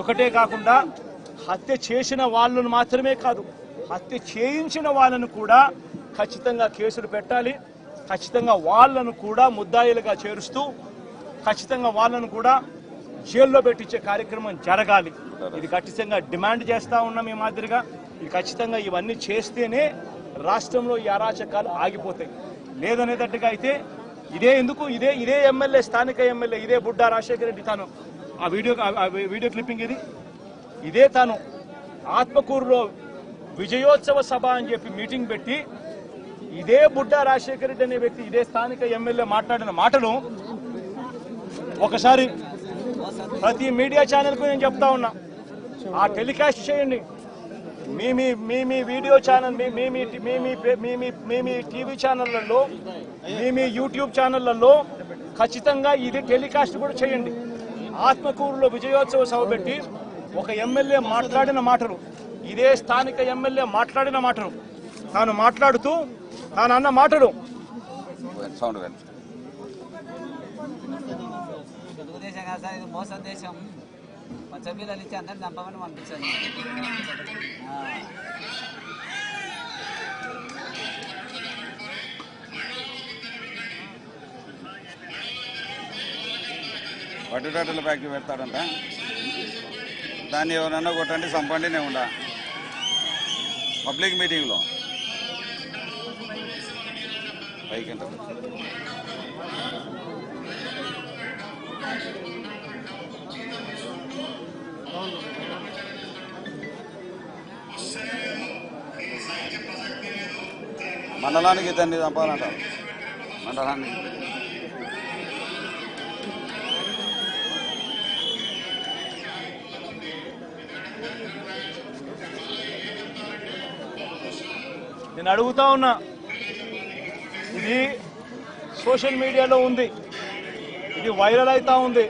ఒకటే కాకుండా హత్య చేసిన వాళ్ళను మాత్రమే కాదు హత్య చేయించిన వాళ్ళను కూడా ఖచ్చితంగా కేసులు పెట్టాలి ఖచ్చితంగా వాళ్ళను కూడా ముద్దాయిలుగా చేరుస్తూ ఖచ్చితంగా వాళ్ళను కూడా జైల్లో పెట్టించే కార్యక్రమం జరగాలి. ఇది ఖచ్చితంగా డిమాండ్ చేస్తా ఉన్నాం ఈ మాదిరిగా. ఇది ఖచ్చితంగా ఇవన్నీ చేస్తేనే రాష్ట్రంలో ఈ అరాచకాలు ఆగిపోతాయి. లేదనేటట్టుగా అయితే ఇదే ఎందుకు? ఇదే ఇదే ఎమ్మెల్యే స్థానిక ఎమ్మెల్యే ఇదే బుడ్డా రాజశేఖర రెడ్డి తాను ఆ వీడియో వీడియో క్లిప్పింగ్ ఇది ఇదే తాను ఆత్మకూరులో విజయోత్సవ సభ అని చెప్పి మీటింగ్ పెట్టి ఇదే బుడ్డ రాజశేఖర రెడ్డి అనే వ్యక్తి ఇదే స్థానిక ఎమ్మెల్యే మాట్లాడిన మాటను ఒకసారి ప్రతి మీడియా ఛానల్కు నేను చెప్తా ఉన్నా ఆ టెలికాస్ట్ చేయండి మీ మీ మీ మీ వీడియో ఛానల్ మీ మీ మీ మీ మీ మీ మీ టీవీ ఛానళ్ళలో మీ మీ యూట్యూబ్ ఛానళ్ళలో ఖచ్చితంగా ఇది టెలికాస్ట్ కూడా చేయండి ఆత్మకూరులో విజయోత్సవ సభ పెట్టి ఒక ఎమ్మెల్యే మాట్లాడిన మాటలు. ఇదే స్థానిక ఎమ్మెల్యే మాట్లాడిన మాటలు. తాను మాట్లాడుతూ తాను అన్న మాటలు. తెలుగుదేశం కాదు సార్ ఇది మోసం దేశం. పచ్చ పిల్లలు ఇచ్చి అందరిని చంపమని పంపించాను. ఆ. పట్టుటాటల ఫ్యాక్టరీ పెడతాడంట. దాన్ని ఎవరన్నా కొట్టండి చంపండి నేను ఉండ. పబ్లిక్ మీటింగ్లో. పైకి ఎంత మండలానికి ఇతన్ని చంపాలంటారు. మండలానికి. నేను అడుగుతా ఉన్నా ఇది సోషల్ మీడియాలో ఉంది ఇది వైరల్ అవుతా ఉంది.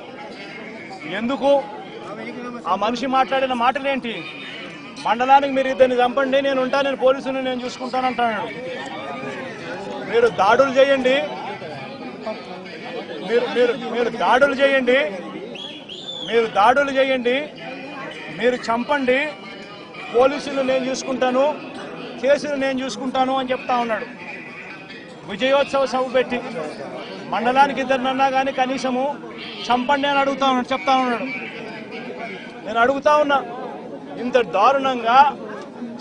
ఎందుకు? ఆ మనిషి మాట్లాడిన మాటలేంటి? మండలానికి మీరు ఇద్దరిని చంపండి నేను ఉంటా నేను పోలీసుని నేను చూసుకుంటానంటాను మీరు దాడులు చేయండి. మీరు మీరు మీరు దాడులు చేయండి. మీరు దాడులు చేయండి. మీరు చంపండి. పోలీసులు నేను చూసుకుంటాను. కేసులు నేను చూసుకుంటాను అని చెప్తా ఉన్నాడు. విజయోత్సవ సభ పెట్టి మండలానికి ఇద్దరినన్నా కానీ కనీసము చంపండి అని అడుగుతా ఉన్నాడు చెప్తా ఉన్నాడు. నేను అడుగుతా ఉన్నా ఇంత దారుణంగా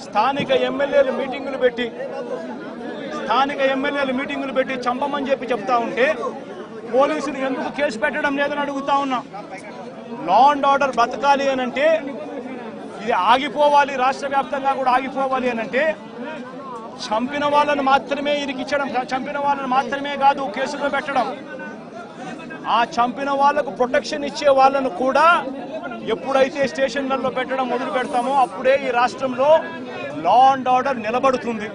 స్థానిక ఎమ్మెల్యేలు మీటింగులు పెట్టి స్థానిక ఎమ్మెల్యేలు మీటింగులు పెట్టి చంపమని చెప్పి చెప్తా ఉంటే పోలీసులు ఎందుకు కేసు పెట్టడం లేదని అడుగుతా ఉన్నా. లా అండ్ ఆర్డర్ బతకాలి అని అంటే ఇది ఆగిపోవాలి రాష్ట్ర వ్యాప్తంగా కూడా ఆగిపోవాలి అని అంటే చంపిన వాళ్ళను మాత్రమే ఇరికిచ్చడం చంపిన వాళ్ళను మాత్రమే కాదు కేసులో పెట్టడం. ఆ చంపిన వాళ్ళకు ప్రొటెక్షన్ ఇచ్చే వాళ్ళను కూడా ఎప్పుడైతే స్టేషన్లలో పెట్టడం మొదలు పెడతామో అప్పుడే ఈ రాష్ట్రంలో లా అండ్ ఆర్డర్ నిలబడుతుంది.